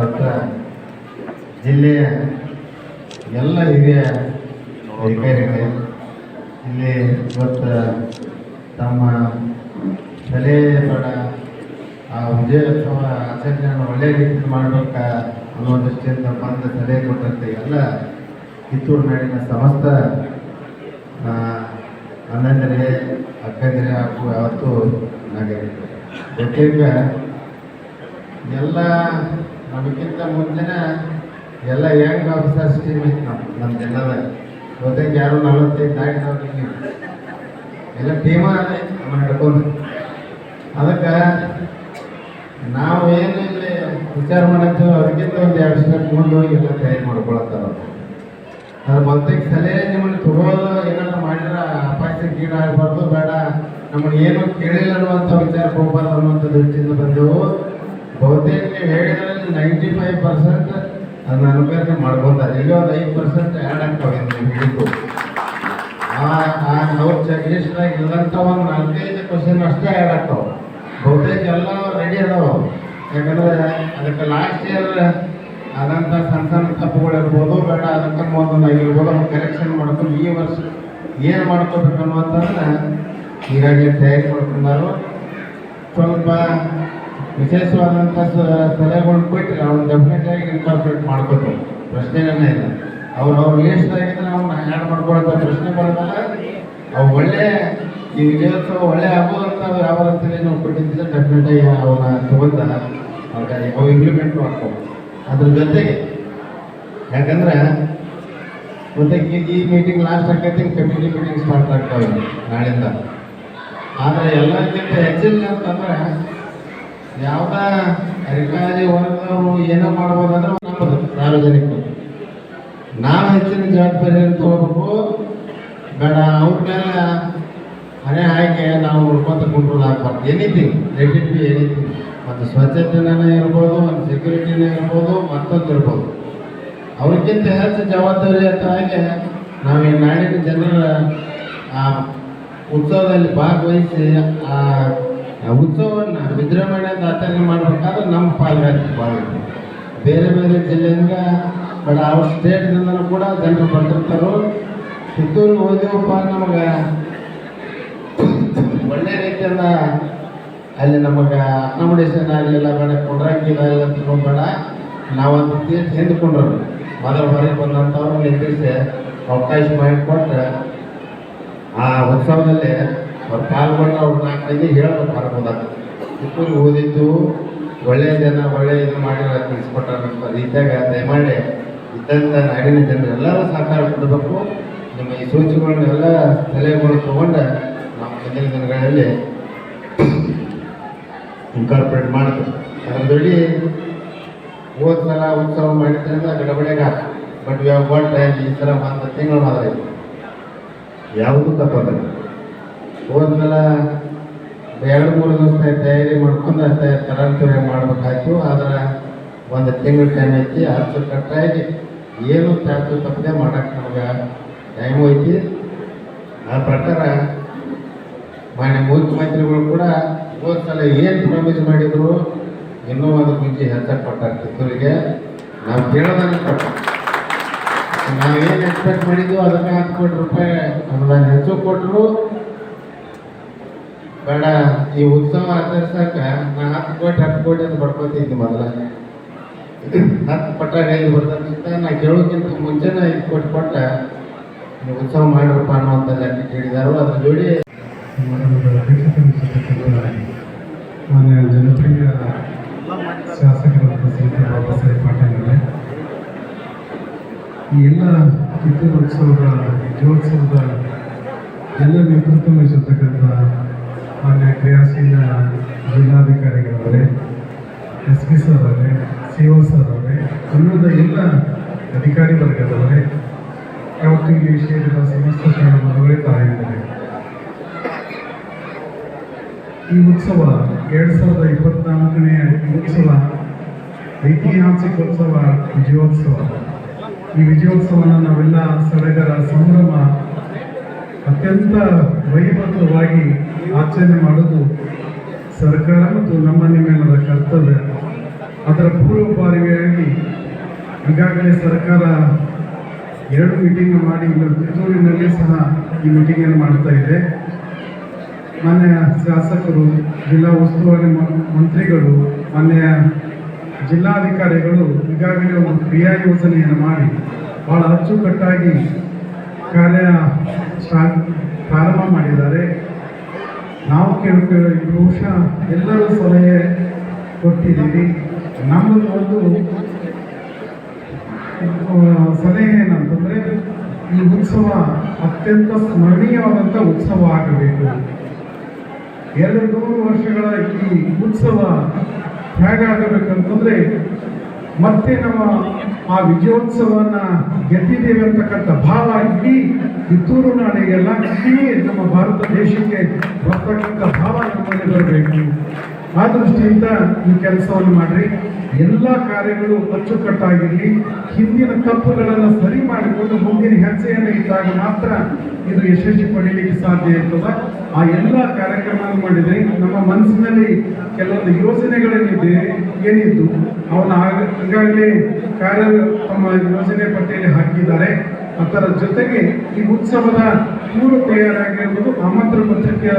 ಹತ್ರ ಜಿಲ್ಲೆಯ ಎಲ್ಲ ಹಿರಿಯ ಅಧಿಕಾರಿಗಳೇ, ಇಲ್ಲಿ ಇವತ್ತು ತಮ್ಮ ತಲೆ ಬಡ ಆ ವಿಜಯೋತ್ಸವ ಆಚರಣೆಯನ್ನು ಒಳ್ಳೆ ರೀತಿಯಲ್ಲಿ ಮಾಡಬೇಕ ಅನ್ನೋ ದೃಷ್ಟಿಯಿಂದ ಬಂದ ಸಲಹೆ ಕೊಟ್ಟಂತೆ ಎಲ್ಲ ಕಿತ್ತೂರು ನಾಡಿನ ಸಮಸ್ತ ಅಣ್ಣಂದರೆ, ಅಕ್ಕಂದರೆ ಹಾಗೂ ಯಾವತ್ತೂ ನಾಗರಿಕರು. ಜೊತೆಗೆ ಎಲ್ಲ ನಮಗಿಂತ ಮುಂಚೆನೆ ಎಲ್ಲ ಯಂಗ್ ಆಫೀಸರ್ಸ್ ಟೀಮ್ ಇತ್ತು ನಮ್ಮ ನಮ್ಮ ಜಿಲ್ಲಾದಾಗ ಜೊತೆಗೆ ಯಾರು ನಲವತ್ತೈದು ದಾಟಿದವ್ರಿಗೆ ಎಲ್ಲ ಟೀಮ ನಮ್ಮ ಹಿಡ್ಕೊಂಡು ಅದಕ್ಕೆ ನಾವು ಏನು ಇಲ್ಲಿ ವಿಚಾರ ಮಾಡತ್ತೀವಿ ಅದಕ್ಕಿಂತ ಒಂದು ಎರಡು ಸ್ಟೆಪ್ ಮುಂದೆ ಹೋಗಿ ಎಲ್ಲ ತಯಾರಿ ಮಾಡ್ಕೊಳತ್ತಾರ ಅದ್ರ ಬಹುತೇಕ ಸಲಹೆ ನಿಮ್ಮನ್ನು ತಗೋದು ಏನಾದ್ರು ಮಾಡಿದ್ರೆ ಅಪಾಯಕ್ಕೆ ಗೀಡಾಗಬಾರ್ದು ಬೇಡ. ನಮಗೆ ಏನು ಕೇಳಿಲ್ಲ ಅನ್ನುವಂಥ ವಿಚಾರಕ್ಕೆ ಹೋಗ್ಬಾರ್ದು ಅನ್ನುವಂಥ ದೃಷ್ಟಿಯಿಂದ ಬಂದೆವು. ಬಹುತೇಕ ನೀವು ಹೇಳಿದ್ರಲ್ಲಿ ನೈಂಟಿ ಫೈವ್ ಪರ್ಸೆಂಟ್ ಅದನ್ನ ಅನುಕರಣೆ ಮಾಡ್ಕೊತಾರೆ. ಈಗ ಒಂದು ಐದು ಪರ್ಸೆಂಟ್ ಆ್ಯಡ್ ಆಗ್ತಾವೆ ನೀವು ಹೇಳಿದ್ದು. ಅವ್ರ ಲಿಸ್ಟ್ದಾಗ ಇಲ್ಲಂತ ಒಂದು ನಾಲ್ಕೈದು ಕ್ವಶನ್ ಅಷ್ಟೇ ಆ್ಯಡ್ ಆಗ್ತಾವೆ. ಬಹುತೇಕ ಎಲ್ಲ ರೆಡಿ ಅದಾವ ಯಾಕಂದ್ರೆ ಅದಕ್ಕೆ ಲಾಸ್ಟ್ ಇಯರ್ ಆದಂಥ ಸಣ್ಣ ಸಣ್ಣ ತಪ್ಪುಗಳು ಇರ್ಬೋದು, ಬೇಡ ಅದಕ್ಕೆ ಮೊದಲು ಇರ್ಬೋದು ಅವ್ನು ಕರೆಕ್ಷನ್ ಮಾಡ್ಕೊಂಡು ಈ ವರ್ಷ ಏನು ಮಾಡ್ಕೋಬೇಕು ಅನ್ನುವಂಥದ್ದನ್ನ ಈಗಾಗಲೇ ತಯಾರಿ ಮಾಡ್ಕೊಂಡಾರು. ಸ್ವಲ್ಪ ವಿಶೇಷವಾದಂಥ ಸಲಹೆಗಳು ಕೊಟ್ಟು ಅವ್ರನ್ನ ಡೆಫಿನೆಟ್ ಆಗಿ ಇನ್ಕಾರ್ಪೊರೇಟ್ ಮಾಡ್ಕೊಟ್ಟು ಪ್ರಶ್ನೆನೇ ಇಲ್ಲ. ಅವ್ರು ಅವ್ರು ಲಿಸ್ಟ್ ಆಗಿದ್ರೆ ಅವ್ನ ಹ್ಯಾಂಡ್ ಮಾಡ್ಕೊಳತ್ತ ಪ್ರಶ್ನೆ ಬರೋದಲ್ಲ. ಅವು ಒಳ್ಳೆ, ಈ ವಿಜಯೋತ್ಸವ ಒಳ್ಳೆ ಆಗೋದಂತ ಯಾವ ರೀತಿಯಲ್ಲಿ ನಾವು ಕೊಟ್ಟಿದ್ದರೆ ಡೆಫಿನೆಟ್ ಆಗಿ ಅವನ್ನ ತಗೊಂಡ ಅವ್ರಿಗೆ ಅವು ಇಂಪ್ಲಿಮೆಂಟ್ ಮಾಡ್ಕೋ ಅದ್ರ ಜೊತೆಗೆ, ಯಾಕಂದ್ರೆ ಮತ್ತೆ ಈ- ಮೀಟಿಂಗ್ ಲಾಸ್ಟ್ ಆಕೈತಿ ಕಮಿಟಿ ಮೀಟಿಂಗ್ ಸ್ಟಾರ್ಟ್ ಆಗ್ತಾವೆ ನಾಳಿಂದ ಆದರೆ ಎಲ್ಲಕ್ಕಿಂತ ಹೆಚ್ಚಿಲ್ಲ ಅಂತಂದ್ರೆ ಯಾವ್ದ ಅಧಿಕಾರಿ ವರ್ಗದವರು ಏನೋ ಮಾಡ್ಬೋದಂದ್ರೆ ನಮ್ಮದು ಸಾರ್ವಜನಿಕರು ನಾವು ಹೆಚ್ಚಿನ ಜವಾಬ್ದಾರಿಯನ್ನು ತಗೋಬೇಕು ಬೇಡ ಅವ್ರ ಮೇಲೆ ಹಣೆ ಹಾಕಿ ನಾವು ಉಳ್ಕೊಂತ ಕಂಟ್ರೋಲ್ ಆಗ್ಬಾರ್ದು. Anything let it be anything ಮತ್ತು ಸ್ವಚ್ಛತೆನೇ ಇರ್ಬೋದು ಒಂದು ಸೆಕ್ಯೂರಿಟಿನೇ ಇರ್ಬೋದು ಮತ್ತೊಂದು ಇರ್ಬೋದು. ಅವ್ರಿಗಿಂತ ಹೆಚ್ಚು ಜವಾಬ್ದಾರಿಯುತವಾಗಿ ನಾವು ಈ ನಾಡಿನ ಜನರ ಆ ಉತ್ಸವದಲ್ಲಿ ಭಾಗವಹಿಸಿ ಆ ಉತ್ಸವವನ್ನು ವಿಜೃಂಭಣೆಯಿಂದ ಆಚರಣೆ ಮಾಡಬೇಕಾದ್ರೆ ನಮ್ಮ ಪಾಲ್ಗಾತಿ ಭಾಳ ಬೇರೆ ಬೇರೆ ಜಿಲ್ಲೆಯಿಂದ ಬಟ್ ಅವ್ರ ಸ್ಟೇಟ್ದಿಂದನೂ ಕೂಡ ಜನರು ಬಂದಿರ್ತಾರೋ ಕಿತ್ತೂರು ಹೋದೆವಪ್ಪ ನಮಗೆ ಒಳ್ಳೆ ರೀತಿಯಿಂದ ಅಲ್ಲಿ ನಮಗೆ ಅಕಾಮಿಡೇಷನ್ ಆಗಲಿಲ್ಲ, ಬೇಡ ಕೊಡ್ರಂಗಿಲ್ಲ ತಿಳ್ಕೊಂಬೇಡ ನಾವೊಂದು ತೀರ್ಥ ಹಿಂದ್ಕೊಂಡ್ರು ಮೊದಲು ಹೊರಗೆ ಬಂದಂಥವ್ರು ಅವಕಾಶ ಮಾಡಿಕೊಟ್ಟು ಆ ಉತ್ಸವದಲ್ಲಿ ಅವ್ರು ಪಾಲ್ಗೊಂಡು ಅವ್ರು ನಾಲ್ಕು ಹೇಳ್ಬೇಕು ಹೇಳ್ಬೇಕು ಹೋದಾಗ ಇಬ್ಬರು ಓದಿದ್ದು ಒಳ್ಳೆಯ ಜನ ಒಳ್ಳೆಯ ಇದು ಮಾಡಿರೋ ತಿಳಿಸ್ಕೊಟ್ಟಾರ ರೀತಿಯಾಗ ದಯಮಾಡಿ ಇದ್ದಂಥ ನಾಡಿನ ಜನರೆಲ್ಲರೂ ಸಹಕಾರ ಕೊಡಬೇಕು. ನಿಮ್ಮ ಈ ಸೂಚನೆಗಳನ್ನೆಲ್ಲ ಸಲಹೆಗಳು ತಗೊಂಡು ನಮ್ಮ ಮುಂದಿನ ದಿನಗಳಲ್ಲಿ ಇನ್ಕಾರ್ಪೊರೇಟ್ ಮಾಡ್ತೀವಿ. ಅದರಲ್ಲಿ ಹೋದ ಸಲ, ಉತ್ಸವ ಮಾಡಿದ್ರಿಂದ ಗಡಬಡಿಯಾಗ ಬಟ್ ಗೋಲ್ಡ್ ಟೈಮ್ ಈ ಸಲ ಒಂದು ತಿಂಗಳು ಮಾತ್ರ ಯಾವುದೂ ತಪ್ಪಲ್ಲ. ಹೋದ ಸಲ ಎರಡು, ಮೂರು ದಿವಸ ತಯಾರಿ ಮಾಡ್ಕೊಂಡು ತರಾಂತುರಿ ಮಾಡಬೇಕಾಯ್ತು. ಆದ್ರೆ ಒಂದು ತಿಂಗಳ ಟೈಮ್ ಐತಿ ಅಚ್ಚುಕಟ್ಟಾಗಿ ಏನು ಚಾಚು ತಪ್ಪದೆ ಮಾಡಕ್ಕೆ ನಮ್ಗೆ ಟೈಮು ಐತಿ ಆ ಪ್ರಕಾರ ಮಾನ್ಯ ಮುಖ್ಯಮಂತ್ರಿಗಳು ಕೂಡ ಹೋದ್ಸಲ ಏನು ಪ್ರಾಮಿಸ್ ಮಾಡಿದ್ರು ಇನ್ನೂ ಒಂದು ಮುಂಚೆ ಹೆಚ್ಚಕ್ಕೆ ಕೊಟ್ಟಾರೆ ಕಿತ್ತೂರಿಗೆ. ನಾವು ಕೇಳೋದನ್ನ ನಾವೇನು ಎಕ್ಸ್ಪೆಕ್ಟ್ ಮಾಡಿದ್ವು ಅದಕ್ಕೆ ಹತ್ತು ಕೋಟಿ ರೂಪಾಯಿ ಅನುದಾನ ಹೆಚ್ಚು ಕೊಟ್ಟರು ಬೇಡ ಈ ಉತ್ಸವ ಆಚರಿಸಕ ನಾ ಹತ್ತು ಕೋಟಿ ಹತ್ತು ಕೋಟಿ ಅಂತ ಪಡ್ಕೊತಿದ್ದೆ ಮೊದಲ. ಹತ್ತು ಪಟ್ಟ ಐದು ಬರ್ತಕ್ಕಿಂತ ನಾ ಕೇಳೋಕ್ಕಿಂತ ಮುಂಚೆನೇ ಐದು ಕೋಟಿ ಕೊಟ್ಟ ಉತ್ಸವ ಮಾಡಿರಪ್ಪ ಅನ್ನುವಂಥ ಲೆಕ್ಕ ಕೇಳಿದಾರು ಅದ್ರ ಜೋಡಿ ಈ ಎಲ್ಲ ಕಿತ್ತೂರು ಉತ್ಸವದ ವಿಜಯೋತ್ಸವದ ಎಲ್ಲ ನೇತೃತ್ವ ವಹಿಸಿರ್ತಕ್ಕಂಥ ಮಾನ್ಯ ಕ್ರಿಯಾಶೀಲ ಜಿಲ್ಲಾಧಿಕಾರಿಗಳವರೇ ಎಸ್ ಪಿ ಸರ್ ಅವರೇ ಸಿ ಒ ಸರ್ ಅವರೇ ಇನ್ನೊಂದು ಎಲ್ಲ ಅಧಿಕಾರಿ ವರ್ಗದವರೇ, ಯಾವತ್ತು ಈ ವಿಷಯದ ಸಮಸ್ತ ಶರಣರುಗಳೇ ತಾಯಿದ್ದಾರೆ ಈ ಉತ್ಸವ ಎರಡು ಸಾವಿರದ ಇಪ್ಪತ್ನಾಲ್ಕನೇ ಉತ್ಸವ, ಐತಿಹಾಸಿಕ ಉತ್ಸವ ವಿಜಯೋತ್ಸವ. ಈ ವಿಜಯೋತ್ಸವನ ನಾವೆಲ್ಲ ಸಡಗರ ಸಂಭ್ರಮ ಅತ್ಯಂತ ವೈಭವವಾಗಿ ಆಚರಣೆ ಮಾಡೋದು ಸರ್ಕಾರ ಮತ್ತು ನಮ್ಮ ನಿಮ್ಮೆಲ್ಲರ ಕರ್ತವ್ಯ. ಅದರ ಪೂರ್ವಭಾವಿಯಾಗಿ ಈಗಾಗಲೇ ಸರ್ಕಾರ ಎರಡು ಮೀಟಿಂಗ್ ಮಾಡಿ ಕಿತ್ತೂರಿನಲ್ಲಿ ಸಹ ಈ ಮೀಟಿಂಗನ್ನು ಮಾಡ್ತಾ ಇದೆ. ಮಾನ್ಯ ಶಾಸಕರು, ಜಿಲ್ಲಾ ಉಸ್ತುವಾರಿ ಮಂತ್ರಿಗಳು, ಮಾನ್ಯ ಜಿಲ್ಲಾಧಿಕಾರಿಗಳು ಈಗಾಗಲೇ ಒಂದು ಕ್ರಿಯಾ ಯೋಜನೆಯನ್ನು ಮಾಡಿ ಭಾಳ ಅಚ್ಚುಕಟ್ಟಾಗಿ ಕಾರ್ಯ ಪ್ರಾರಂಭ ಮಾಡಿದ್ದಾರೆ. ನಾವು ಕೇಳ್ಕೊಳ್ಳೋ ಬಹುಶಃ ಎಲ್ಲರೂ ಸಲಹೆ ಕೊಟ್ಟಿದ್ದೀವಿ ನಮ್ಮದು ಒಂದು ಸಲಹೆ ಏನಂತಂದರೆ ಈ ಉತ್ಸವ ಅತ್ಯಂತ ಸ್ಮರಣೀಯವಾದಂಥ ಉತ್ಸವ ಆಗಬೇಕು. ಎರಡು ನೂರು ವರ್ಷಗಳ ಈ ಉತ್ಸವ ಹೇಗಾಗಬೇಕಂತಂದರೆ ಮತ್ತೆ ನಮ್ಮ ಆ ವಿಜಯೋತ್ಸವನ ಗೆದ್ದಿದ್ದೇವೆ ಅಂತಕ್ಕಂಥ ಭಾವ ಇಡೀ ಕಿತ್ತೂರು ನಾಡಿಗೆಲ್ಲ ಇಡೀ ನಮ್ಮ ಭಾರತ ದೇಶಕ್ಕೆ ಬರ್ತಕ್ಕಂಥ ಭಾವ ನಮ್ಮಲ್ಲಿ ಬರಬೇಕು ಆ ದೃಷ್ಟಿಯಿಂದ ಈ ಕೆಲಸವನ್ನು ಮಾಡ್ರಿ. ಎಲ್ಲ ಕಾರ್ಯಗಳು ಅಚ್ಚುಕಟ್ಟಾಗಿರಲಿ. ಹಿಂದಿನ ತಪ್ಪುಗಳನ್ನು ಸರಿ ಮಾಡಿಕೊಂಡು ಮುಂದಿನ ಹೆಜ್ಜೆಯನ್ನು ಇದ್ದಾಗ ಮಾತ್ರ ಇದು ಯಶಸ್ವಿ ಪಡೀಲಿಕ್ಕೆ ಸಾಧ್ಯ ಇರ್ತದ. ಆ ಎಲ್ಲ ಕಾರ್ಯಕ್ರಮವನ್ನು ಮಾಡಿದರೆ ನಮ್ಮ ಮನಸ್ಸಿನಲ್ಲಿ ಕೆಲವೊಂದು ಯೋಜನೆಗಳೇನಿದೆ, ಏನಿದ್ದು, ಅವನ ಈಗಾಗಲೇ ಕಾರ್ಯ ತಮ್ಮ ಯೋಜನೆ ಪಟ್ಟಿಯಲ್ಲಿ ಹಾಕಿದ್ದಾರೆ. ಅದರ ಜೊತೆಗೆ ಈ ಉತ್ಸವದ ಮೂರು ತಯಾರಾಗಿರುವುದು ಆಮಂತ್ರ ಪತ್ರಿಕೆಯ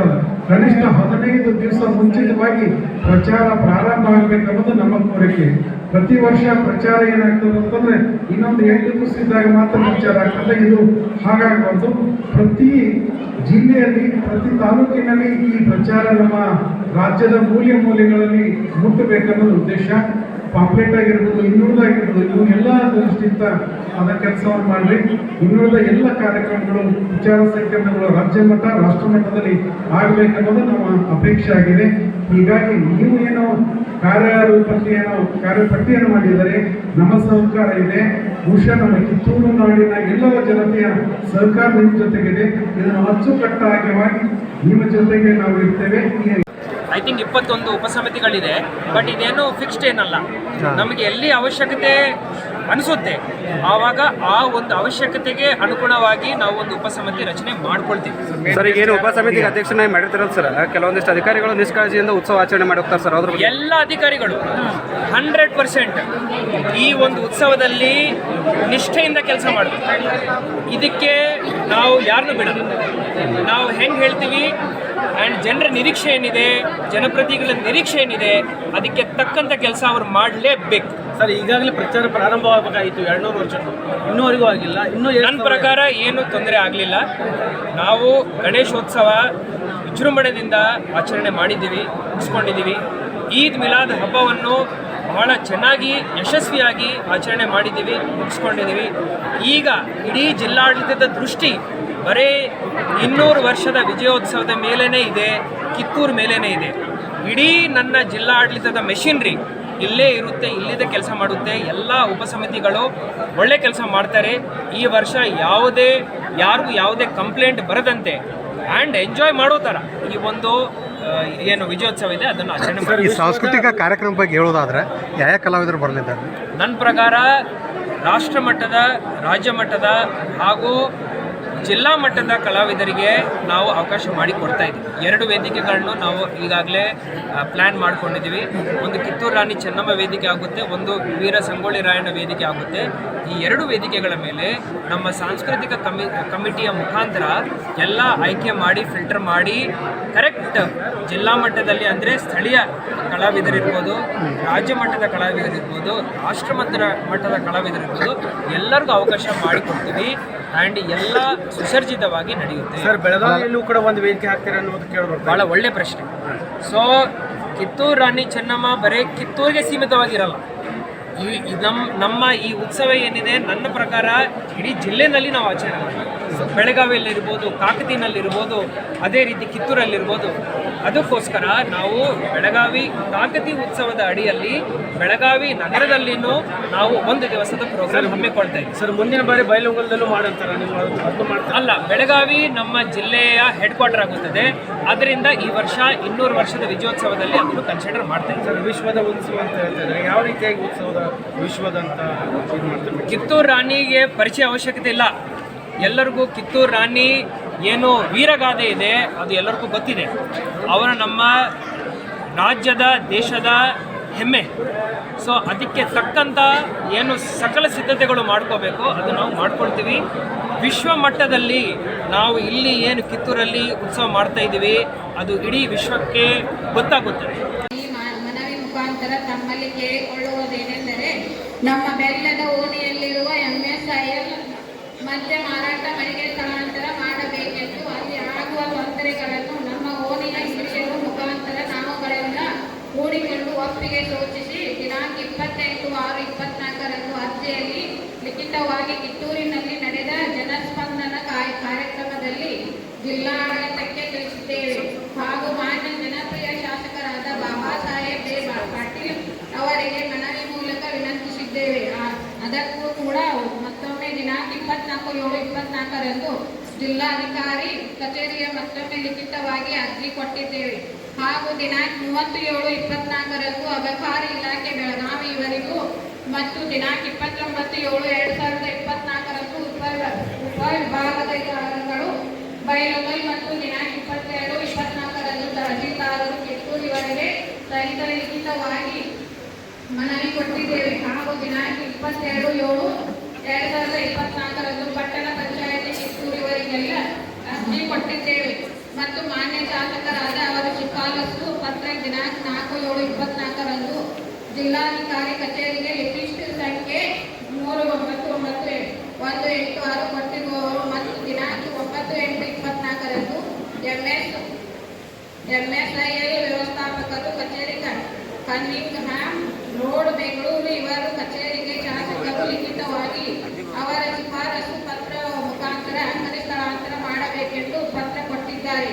ಕನಿಷ್ಠ ಹದಿನೈದು ದಿವಸ ಮುಂಚಿತವಾಗಿ ಪ್ರಚಾರ ಪ್ರಾರಂಭ ಆಗಬೇಕನ್ನೋದು ನಮ್ಮ ಕೋರಿಕೆ. ಪ್ರತಿ ವರ್ಷ ಪ್ರಚಾರ ಏನಾಗ್ತದೆ ಅಂತಂದ್ರೆ ಇನ್ನೊಂದು ಎಂಟು ದಿವಸ ಇದ್ದಾಗ ಮಾತ್ರ ಪ್ರಚಾರ ಆಗ್ತದೆ. ಇದು ಹಾಗಾಗಬಾರ್ದು. ಪ್ರತಿ ಜಿಲ್ಲೆಯಲ್ಲಿ, ಪ್ರತಿ ತಾಲೂಕಿನಲ್ಲಿ ಈ ಪ್ರಚಾರ ನಮ್ಮ ರಾಜ್ಯದ ಮೂಲೆ ಮೂಲೆಗಳಲ್ಲಿ ಮುಟ್ಟಬೇಕನ್ನೋದು ಉದ್ದೇಶ. ಪಾಂಪ್ಲೆಟ್ ಆಗಿರ್ಬೋದು, ಇನ್ನುಳಿದ ಆಗಿರ್ಬೋದು ಇವನ್ನೆಲ್ಲ ದೃಷ್ಟಿಯಿಂದ ಅದ ಕೆಲಸವನ್ನು ಮಾಡಲಿ. ಇನ್ನುಳಿದ ಎಲ್ಲ ಕಾರ್ಯಕ್ರಮಗಳು, ವಿಚಾರ ಸಂಕಿರಣಗಳು ರಾಜ್ಯ ಮಟ್ಟ, ರಾಷ್ಟ್ರ ಮಟ್ಟದಲ್ಲಿ ಆಗಬೇಕನ್ನೋದು ನಮ್ಮ ಅಪೇಕ್ಷೆ ಆಗಿದೆ. ಹೀಗಾಗಿ ನೀವು ಏನೋ ಕಾರ್ಯರೂಪತೆಯನ್ನು ಕಾರ್ಯಪಟ್ಟಿಯನ್ನು ಮಾಡಿದರೆ ನಮ್ಮ ಸಹಕಾರ ಇದೆ. ಬಹುಶಃ ನಮ್ಮ ಕಿತ್ತೂರು ನಾಡಿನ ಎಲ್ಲರ ಜನತೆಯ ಸಹಕಾರ ನಿಮ್ಮ ಜೊತೆಗಿದೆ. ಇದನ್ನು ಅಚ್ಚುಕಟ್ಟಾಗಿ ನಿಮ್ಮ ಜೊತೆಗೆ ನಾವು ಇರ್ತೇವೆ ಐ ಥಿಂಕ್ ಇಪ್ಪತ್ತೊಂದು ಉಪಸಮಿತಿಗಳಿದೆ ಬಟ್ ಇದೇನು ಫಿಕ್ಸ್ಡ್ ಏನಲ್ಲ. ನಮಗೆ ಎಲ್ಲಿ ಅವಶ್ಯಕತೆ ಅನಿಸುತ್ತೆ ಆವಾಗ ಆ ಒಂದು ಅವಶ್ಯಕತೆಗೆ ಅನುಗುಣವಾಗಿ ನಾವು ಒಂದು ಉಪಸಮಿತಿ ರಚನೆ ಮಾಡ್ಕೊಳ್ತೀವಿ. ಸರ್ ಈಗ ಏನು ಉಪಸಮಿತಿಗೆ ಅಧ್ಯಕ್ಷನಾಗಿ ಮಾಡಿರ್ತಾರಲ್ಲ ಸರ್ ಕೆಲವೊಂದಿಷ್ಟು ಅಧಿಕಾರಿಗಳು ನಿಷ್ಕಾಳಜಿಯಿಂದ ಉತ್ಸವ ಆಚರಣೆ ಮಾಡಿ ಹೋಗ್ತಾರೆ ಸರ್ ಅದ್ರ ಎಲ್ಲ ಅಧಿಕಾರಿಗಳು ಹಂಡ್ರೆಡ್ ಪರ್ಸೆಂಟ್ ಈ ಒಂದು ಉತ್ಸವದಲ್ಲಿ ನಿಷ್ಠೆಯಿಂದ ಕೆಲಸ ಮಾಡಬೇಕು ಇದಕ್ಕೆ ನಾವು ಯಾರನ್ನೂ ಬಿಡಲ್ಲ. ನಾವು ಹೆಂಗೆ ಹೇಳ್ತೀವಿ? ಆ್ಯಂಡ್ ಜನರ ನಿರೀಕ್ಷೆ ಏನಿದೆ? ಜನಪ್ರತಿಗಳ ನಿರೀಕ್ಷೆ ಏನಿದೆ? ಅದಕ್ಕೆ ತಕ್ಕಂಥ ಕೆಲಸ ಅವ್ರು ಮಾಡಲೇಬೇಕು. ಸರ್ ಈಗಾಗಲೇ ಪ್ರಚಾರ ಪ್ರಾರಂಭವಾಗಬೇಕಾಯಿತು ಎರಡ್ನೂರು ವರ್ಷ. ಇನ್ನೂವರೆಗೂ ಆಗಿಲ್ಲ. ಇನ್ನೂ ನನ್ನ ಪ್ರಕಾರ ಏನು ತೊಂದರೆ ಆಗಲಿಲ್ಲ. ನಾವು ಗಣೇಶೋತ್ಸವ ವಿಜೃಂಭಣೆಯಿಂದ ಆಚರಣೆ ಮಾಡಿದ್ದೀವಿ ಮುಗಿಸ್ಕೊಂಡಿದ್ದೀವಿ. ಈದ್ ಮಿಲಾದ್ ಹಬ್ಬವನ್ನು ಬಹಳ ಚೆನ್ನಾಗಿ, ಯಶಸ್ವಿಯಾಗಿ ಆಚರಣೆ ಮಾಡಿದ್ದೀವಿ, ಮುಗಿಸ್ಕೊಂಡಿದ್ದೀವಿ. ಈಗ ಇಡೀ ಜಿಲ್ಲಾಡಳಿತದ ದೃಷ್ಟಿ ಬರೀ ಇನ್ನೂರು ವರ್ಷದ ವಿಜಯೋತ್ಸವದ ಮೇಲೇ ಇದೆ, ಕಿತ್ತೂರು ಮೇಲೇ ಇದೆ. ಇಡೀ ನನ್ನ ಜಿಲ್ಲಾಡಳಿತದ ಮೆಷಿನ್ರಿ ಇಲ್ಲೇ ಇರುತ್ತೆ, ಇಲ್ಲಿದೆ ಕೆಲಸ ಮಾಡುತ್ತೆ, ಎಲ್ಲ ಉಪಸಮಿತಿಗಳು ಒಳ್ಳೆ ಕೆಲಸ ಮಾಡ್ತಾರೆ. ಈ ವರ್ಷ ಯಾವುದೇ, ಯಾರಿಗೂ ಯಾವುದೇ ಕಂಪ್ಲೇಂಟ್ ಬರದಂತೆ ಆ್ಯಂಡ್ ಎಂಜಾಯ್ ಮಾಡೋ ಥರ ಈ ಒಂದು ಏನು ವಿಜಯೋತ್ಸವ ಇದೆ ಅದನ್ನು ಆಚರಣೆ ಈ ಮಾಡಿ ಸಾಂಸ್ಕೃತಿಕ ಕಾರ್ಯಕ್ರಮ ಬಗ್ಗೆ ಹೇಳೋದಾದ್ರೆ ಯಾವ ಕಲಾವಿದರು ಬರಲಿದ್ದಾರೆ ನನ್ನ ಪ್ರಕಾರ ರಾಷ್ಟ್ರ ಮಟ್ಟದ ರಾಜ್ಯ ಮಟ್ಟದ ಹಾಗೂ ಜಿಲ್ಲಾ ಮಟ್ಟದ ಕಲಾವಿದರಿಗೆ ನಾವು ಅವಕಾಶ ಮಾಡಿಕೊಡ್ತಾ ಇದ್ದೀವಿ. ಎರಡು ವೇದಿಕೆಗಳನ್ನು ನಾವು ಈಗಾಗಲೇ ಪ್ಲ್ಯಾನ್ ಮಾಡ್ಕೊಂಡಿದ್ದೀವಿ. ಒಂದು ಕಿತ್ತೂರು ರಾಣಿ ಚೆನ್ನಮ್ಮ ವೇದಿಕೆ ಆಗುತ್ತೆ ಒಂದು ವೀರ ಸಂಗೊಳ್ಳಿ ರಾಯಣ್ಣ ವೇದಿಕೆ ಆಗುತ್ತೆ. ಈ ಎರಡು ವೇದಿಕೆಗಳ ಮೇಲೆ ನಮ್ಮ ಸಾಂಸ್ಕೃತಿಕ ಕಮಿ ಕಮಿಟಿಯ ಮುಖಾಂತರ ಎಲ್ಲ ಆಯ್ಕೆ ಮಾಡಿ ಫಿಲ್ಟರ್ ಮಾಡಿ ಕರೆಕ್ಟ್ ಜಿಲ್ಲಾ ಮಟ್ಟದಲ್ಲಿ ಅಂದರೆ ಸ್ಥಳೀಯ ಕಲಾವಿದರಿರ್ಬೋದು ರಾಜ್ಯ ಮಟ್ಟದ ಕಲಾವಿದರಿರ್ಬೋದು ರಾಷ್ಟ್ರ ಮಟ್ಟದ ಮಟ್ಟದ ಕಲಾವಿದರಿರ್ಬೋದು ಎಲ್ಲರಿಗೂ ಅವಕಾಶ ಮಾಡಿಕೊಡ್ತೀವಿ ಆ್ಯಂಡ್ ಎಲ್ಲ ಸುಸರ್ಜಿತವಾಗಿ ನಡೆಯುತ್ತೆ. ಸರ್ ಬೆಳಗಾವಿಯಲ್ಲೂ ಕೂಡ ಒಂದು ವೇದಿಕೆ ಹಾಕ್ತೀರ ಅನ್ನೋದು ಕೇಳ್ಬೋದು ಭಾಳ ಒಳ್ಳೆ ಪ್ರಶ್ನೆ. ಸೊ ಕಿತ್ತೂರು ರಾಣಿ ಚೆನ್ನಮ್ಮ ಬರೀ ಕಿತ್ತೂರಿಗೆ ಸೀಮಿತವಾಗಿರಲ್ಲ. ಈ ನಮ್ಮ ನಮ್ಮ ಈ ಉತ್ಸವ ಏನಿದೆ ನನ್ನ ಪ್ರಕಾರ ಇಡೀ ಜಿಲ್ಲೆನಲ್ಲಿ ನಾವು ಆಚರಣೆ ಮಾಡ್ತೀವಿ. ಬೆಳಗಾವಿಯಲ್ಲಿರ್ಬೋದು ಕಾಕತಿನಲ್ಲಿರ್ಬೋದು ಅದೇ ರೀತಿ ಕಿತ್ತೂರಲ್ಲಿರ್ಬೋದು. ಅದಕ್ಕೋಸ್ಕರ ನಾವು ಬೆಳಗಾವಿ ಕಾಕತಿ ಉತ್ಸವದ ಅಡಿಯಲ್ಲಿ ಬೆಳಗಾವಿ ನಗರದಲ್ಲಿನೂ ನಾವು ಒಂದು ದಿವಸದ ಪ್ರೋಗ್ರಾಮ್ ಹಮ್ಮಿಕೊಳ್ತಾ ಇದ್ದೀವಿ. ಸರ್ ಮುಂದಿನ ಬಾರಿ ಬಯಲುಂಗಲದಲ್ಲೂ ಮಾಡಂತಾರ? ಅಲ್ಲ ಬೆಳಗಾವಿ ನಮ್ಮ ಜಿಲ್ಲೆಯ ಹೆಡ್ ಕ್ವಾರ್ಟರ್ ಆಗುತ್ತದೆ. ಅದರಿಂದ ಈ ವರ್ಷ ಇನ್ನೂರು ವರ್ಷದ ವಿಜಯೋತ್ಸವದಲ್ಲಿ ಅದನ್ನು ಕನ್ಸಿಡರ್ ಮಾಡ್ತಾ ಸರ್ ವಿಶ್ವದ ಉತ್ಸವ ಅಂತ ಹೇಳ್ತಾರೆ. ಯಾವ ರೀತಿಯಾಗಿ ಉತ್ಸವದ ವಿಶ್ವದ ಅಂತ ಇದು ಮಾಡ್ತಾರೆ? ಕಿತ್ತೂರು ರಾಣಿಗೆ ಪರಿಚಯ ಅವಶ್ಯಕತೆ ಇಲ್ಲ. ಎಲ್ಲರಿಗೂ ಕಿತ್ತೂರು ರಾಣಿ ಏನು ವೀರಗಾದೆ ಇದೆ, ಅದು ಎಲ್ಲರಿಗೂ ಗೊತ್ತಿದೆ. ಅವರು ನಮ್ಮ ರಾಜ್ಯದ, ದೇಶದ ಹೆಮ್ಮೆ. ಸೊ ಅದಕ್ಕೆ ತಕ್ಕಂಥ ಏನು ಸಕಲ ಸಿದ್ಧತೆಗಳು ಮಾಡ್ಕೋಬೇಕು ಅದು ನಾವು ಮಾಡ್ಕೊಳ್ತೀವಿ. ವಿಶ್ವ ಮಟ್ಟದಲ್ಲಿ ನಾವು ಇಲ್ಲಿ ಏನು ಕಿತ್ತೂರಲ್ಲಿ ಉತ್ಸವ ಮಾಡ್ತಾ ಇದ್ದೀವಿ, ಅದು ಇಡೀ ವಿಶ್ವಕ್ಕೆ ಗೊತ್ತಾಗುತ್ತದೆ. ಮನವಿ ಮುಖಾಂತರ ತಮ್ಮಲ್ಲಿ ಕೇಳಿಕೊಳ್ಳುವುದೇನೆಂದರೆ, ನಮ್ಮ ಬೆಲ್ಲದ ಓಣಿಯಲ್ಲಿರುವ ಎಂಎಸ್ಐಎಲ್ ಮದ್ಯ ಮಾರಾಟ ಮಳಿಗೆ ಸ್ಥಳಾಂತರ ಮಾಡಬೇಕೆಂದು ಅಲ್ಲಿ ಆಗುವ ತೊಂದರೆಗಳನ್ನು ನಮ್ಮ ಓಣಿಯ ಹಿರಿಯರು ಮುಖಾಂತರ ನಾವುಗಳೆಲ್ಲ ಕೂಡಿಕೊಂಡು ಒಪ್ಪಿಗೆ ಸೂಚಿಸಿ ದಿನಾಂಕ ಇಪ್ಪತ್ತೆಂಟು ಆರು ಇಪ್ಪತ್ನಾಲ್ಕರಂದು ಅರ್ಜಿಯಲ್ಲಿ ಲಿಖಿತವಾಗಿ ಕಿತ್ತೂರಿನಲ್ಲಿ ನಡೆದ ಜನಸ್ಪಂದನ ಕಾಯ್- ಕಾರ್ಯಕ್ರಮದಲ್ಲಿ ಜಿಲ್ಲಾಡಳಿತಕ್ಕೆ ತಿಳಿಸಿದ್ದೇವೆ ಹಾಗೂ ಮಾನ್ಯ ಜನಪ್ರಿಯ ಶಾಸಕರಾದ ಬಾಬಾ ಸಾಹೇಬ್ ಬೇ ಪಾಟೀಲ್ ಅವರಿಗೆ ಮನವಿ ಮೂಲಕ ವಿನಂತಿಸಿದ್ದೇವೆ ಆ- ಅದಕ್ಕೂ ಕೂಡ ಮತ್ತೊಮ್ಮೆ ದಿನಾಂಕ ಇಪ್ಪತ್ನಾಲ್ಕು ಏಳು ಇಪ್ಪತ್ನಾಲ್ಕರಂದು ಜಿಲ್ಲಾಧಿಕಾರಿ ಕಚೇರಿಯ ಮತ್ತೊಮ್ಮೆ ಲಿಖಿತವಾಗಿ ಅರ್ಜಿ ಕೊಟ್ಟಿದ್ದೇವೆ. ಹಾಗೂ ದಿನಾಂಕ ಮೂವತ್ತು ಏಳು ಇಪ್ಪತ್ನಾಲ್ಕರಂದು ಅಬಕಾರಿ ಇಲಾಖೆ ಬೆಳಗಾವಿ ಇವರಿಗೂ ಮತ್ತು ದಿನಾಂಕ ಇಪ್ಪತ್ತೊಂಬತ್ತು ಏಳು ಎರಡು ಸಾವಿರದ ಇಪ್ಪತ್ನಾಲ್ಕರಂದು ಉಪ ಉಪವಿಭಾಗದ ಅಧಿಕಾರಿಗಳು ಬೈಲೊಂಗಲ್ ಮತ್ತು ದಿನಾಂಕ ಇಪ್ಪತ್ತೆರಡು ಇಪ್ಪತ್ನಾಲ್ಕರಂದು ತಹಸೀಲ್ದಾರರು ಕಿತ್ತೂರು ಸಹಿತ ಲಿಖಿತವಾಗಿ ಮನವಿ ಕೊಟ್ಟಿದ್ದೇವೆ. ಹಾಗೂ ದಿನಾಂಕ ಇಪ್ಪತ್ತೆರಡು ಏಳು ಎರಡು ಸಾವಿರದ ಇಪ್ಪತ್ನಾಲ್ಕರಂದು ಪಟ್ಟಣ ಪಂಚಾಯತಿ ಕಿತ್ತೂರು ಇವರಿಗೆಲ್ಲ ಅರ್ಜಿ ಕೊಟ್ಟಿದ್ದೇವೆ. ಮತ್ತು ಮಾನ್ಯ ಶಾಸಕರಾದ ಅವರ ಶಿಫಾರಸು ಪತ್ರ ದಿನಾಂಕ ನಾಲ್ಕು ಏಳು ಇಪ್ಪತ್ನಾಲ್ಕರಂದು ಜಿಲ್ಲಾಧಿಕಾರಿ ಕಚೇರಿಗೆ ಲಿಪಿಸ್ಟ್ ಸಂಖ್ಯೆ ಮೂರು ಒಂಬತ್ತು ಒಂಬತ್ತು ಒಂದು ಎಂಟು ಆರು ಕೊಟ್ಟಿರುವವರು ಮತ್ತು ದಿನಾಂಕ ಒಂಬತ್ತು ಎಂಟು ಇಪ್ಪತ್ನಾಲ್ಕರಂದು ಎಂಎಸ್, ಎಂಎಸ್ಐಎಲ್ ವ್ಯವಸ್ಥಾಪಕರು ಕಚೇರಿ ಕನ್ನಿಂಗ್ ಹ್ಯಾಮ್ ರೋಡ್, ಬೆಂಗಳೂರು ಇವರು ಕಚೇರಿಗೆ ಶಾಸಕರು ಲಿಖಿತವಾಗಿ ಅವರ ಶಿಫಾರಸು ಪತ್ರ ಮುಖಾಂತರ ಅಂಗಡಿ ಸ್ಥಳಾಂತರ ಮಾಡಬೇಕೆಂದು ಪತ್ರ ಕೊಟ್ಟಿದ್ದಾರೆ.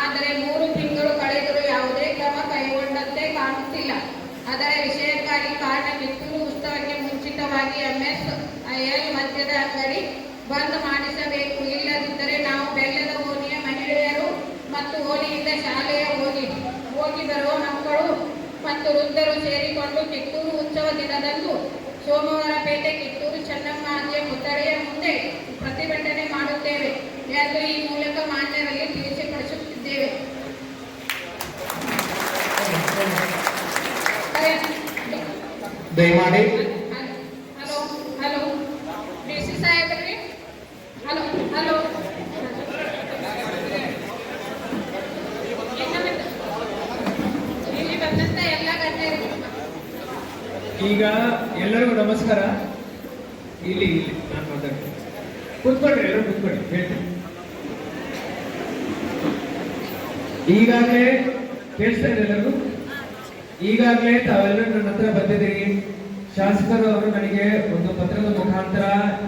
ಆದರೆ ಮೂರು ತಿಂಗಳು ಕಳೆದರೂ ಯಾವುದೇ ಕ್ರಮ ಕೈಗೊಂಡಂತೆ ಕಾಣುತ್ತಿಲ್ಲ. ಅದರ ವಿಷಯಕ್ಕಾಗಿ ಕಾರಣ ಕಿತ್ತೂರು ಉತ್ಸವಕ್ಕೆ ಮುಂಚಿತವಾಗಿ ಎಂಎಸ್ ಐಎಲ್ ಮದ್ಯದ ಅಂಗಡಿ ಬಂದ್ ಮಾಡಿಸಬೇಕು. ಇಲ್ಲದಿದ್ದರೆ ನಾವು ಬೆಲ್ಲದ ಓಣಿಯ ಮಹಿಳೆಯರು ಮತ್ತು ಓಣಿಯಿಂದ ಶಾಲೆಯ ಹೋಗಿ ಹೋಗಿ ಬರುವ ಮಕ್ಕಳು ಮತ್ತು ವೃದ್ಧರು ಸೇರಿಕೊಂಡು ಕಿತ್ತೂರು ಉತ್ಸವ ದಿನದಂದು ಸೋಮವಾರಪೇಟೆ ಕಿತ್ತೂರು ಚೆನ್ನಮ್ಮ ಪುತ್ಥಳಿಯ ಮುಂದೆ ಪ್ರತಿಭಟನೆ ಮಾಡುತ್ತೇವೆ. ಎಂದು ಈ ಮೂಲಕ ಮಾನ್ಯರಲ್ಲಿ ತಿಳಿಸಿಪಡಿಸುತ್ತಿದ್ದೇವೆ ದಯಮಾಡಿ. ಹಲೋ ಹಲೋ ಡಿ ಸಿ ಸಾಹೇಬ್ರಿ ಹಲೋ ಹಲೋ. ಈಗ ಎಲ್ಲರಿಗೂ ನಮಸ್ಕಾರ. ಇಲ್ಲಿ ಇಲ್ಲಿ ನಾನು ಮಾತಾಡ್ತೀನಿ. ಕೂತ್ಕೊಳ್ರಿ ಎಲ್ಲರೂ ಕೂತ್ಕೊಳ್ಳಿ ಹೇಳ್ತೀನಿ. ಈಗಾಗಲೇ ಕೇಳಿಸ್ತಾ ಇದೆ ಈಗಾಗಲೇ ತಾವೆಲ್ಲರೂ ನನ್ನ ಹತ್ರ ಬಂದಿದ್ದೀರಿ. ಶಾಸಕರು ಅವರು ನನಗೆ ಒಂದು ಪತ್ರದ ಮುಖಾಂತರ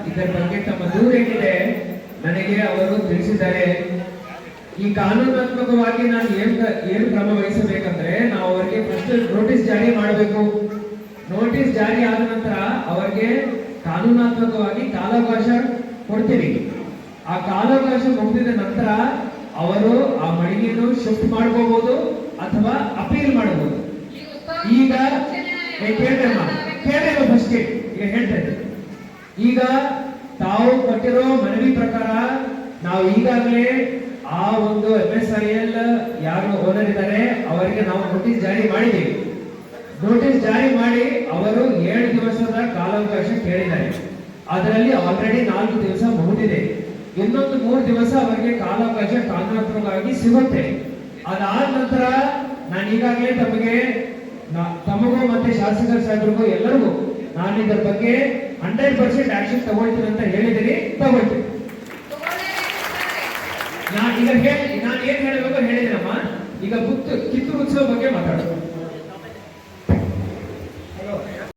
ಇದರ ಬಗ್ಗೆ ತಮ್ಮ ದೂರ ಏನಿದೆ ನನಗೆ ಅವರು ತಿಳಿಸಿದ್ದಾರೆ. ಈ ಕಾನೂನಾತ್ಮಕವಾಗಿ ನಾನು ಏನ್ ಏನು ಕ್ರಮ ವಹಿಸಬೇಕಂದ್ರೆ ನಾವು ಅವರಿಗೆ ಫಸ್ಟ್ ನೋಟಿಸ್ ಜಾರಿ ಮಾಡಬೇಕು. ನೋಟಿಸ್ ಜಾರಿ ಆದ ನಂತರ ಅವರಿಗೆ ಕಾನೂನಾತ್ಮಕವಾಗಿ ಕಾಲಾವಕಾಶ ಕೊಡ್ತೀವಿ. ಆ ಕಾಲಾವಕಾಶ ಮುಗಿದ ನಂತರ ಅವರು ಆ ಮಳಿಗೆಯನ್ನು ಶಿಫ್ಟ್ ಮಾಡ್ಕೋಬಹುದು ಅಥವಾ ಅಪೀಲ್ ಮಾಡಬಹುದು ಈಗ ಕೇಳ್ರಮ್ಮ ಫಸ್ಟ್ ಈಗ ಹೇಳ್ತಾ ಈಗ ತಾವು ಕೊಟ್ಟಿರೋ ಮನವಿ ಪ್ರಕಾರ ನಾವು ಈಗಾಗಲೇ ಆ ಒಂದು ಎಂ ಎಸ್ ಐ ಎಲ್ ಯಾರು ಓನರ್ ಇದ್ದಾರೆ, ಅವರಿಗೆ ನಾವು ನೋಟಿಸ್ ಜಾರಿ ಮಾಡಿದ್ದೀವಿ. ನೋಟಿಸ್ ಜಾರಿ ಮಾಡಿ ಅವರು ಏಳು ದಿವಸದ ಕಾಲಾವಕಾಶ ಕೇಳಿದ್ದಾರೆ. ಅದರಲ್ಲಿ ಆಲ್ರೆಡಿ ನಾಲ್ಕು ದಿವಸ ಮುಗಿದಿದೆ. ಇನ್ನೊಂದು ಮೂರು ದಿವಸ ಅವರಿಗೆ ಕಾಲಾವಕಾಶ ಕಾನೂನಾತ್ಮಕವಾಗಿ ಸಿಗುತ್ತೆ. ಅದಾದ ನಂತರ ನಾನು ಈಗಾಗಲೇ ತಮಗೆ ತಮಗೂ ಮತ್ತೆ ಶಾಸಕರ ಸಾಹೇಬರಿಗೂ ಎಲ್ಲರಿಗೂ ನಾನು ಇದರ ಬಗ್ಗೆ ಹಂಡ್ರೆಡ್ ಪರ್ಸೆಂಟ್ ಆಕ್ಷನ್ ತಗೊಳ್ತೀನಿ ಅಂತ ಹೇಳಿದಿರಿ ತಗೊಳ್ತೀನಿ. ನಾನು ಈಗ ಹೇಳಿ ನಾನು ಏನ್ ಹೇಳಬೇಕು ಹೇಳಿದ್ದೀನಮ್ಮ? ಈಗ ಕಿತ್ತೂರು ಉತ್ಸವ ಬಗ್ಗೆ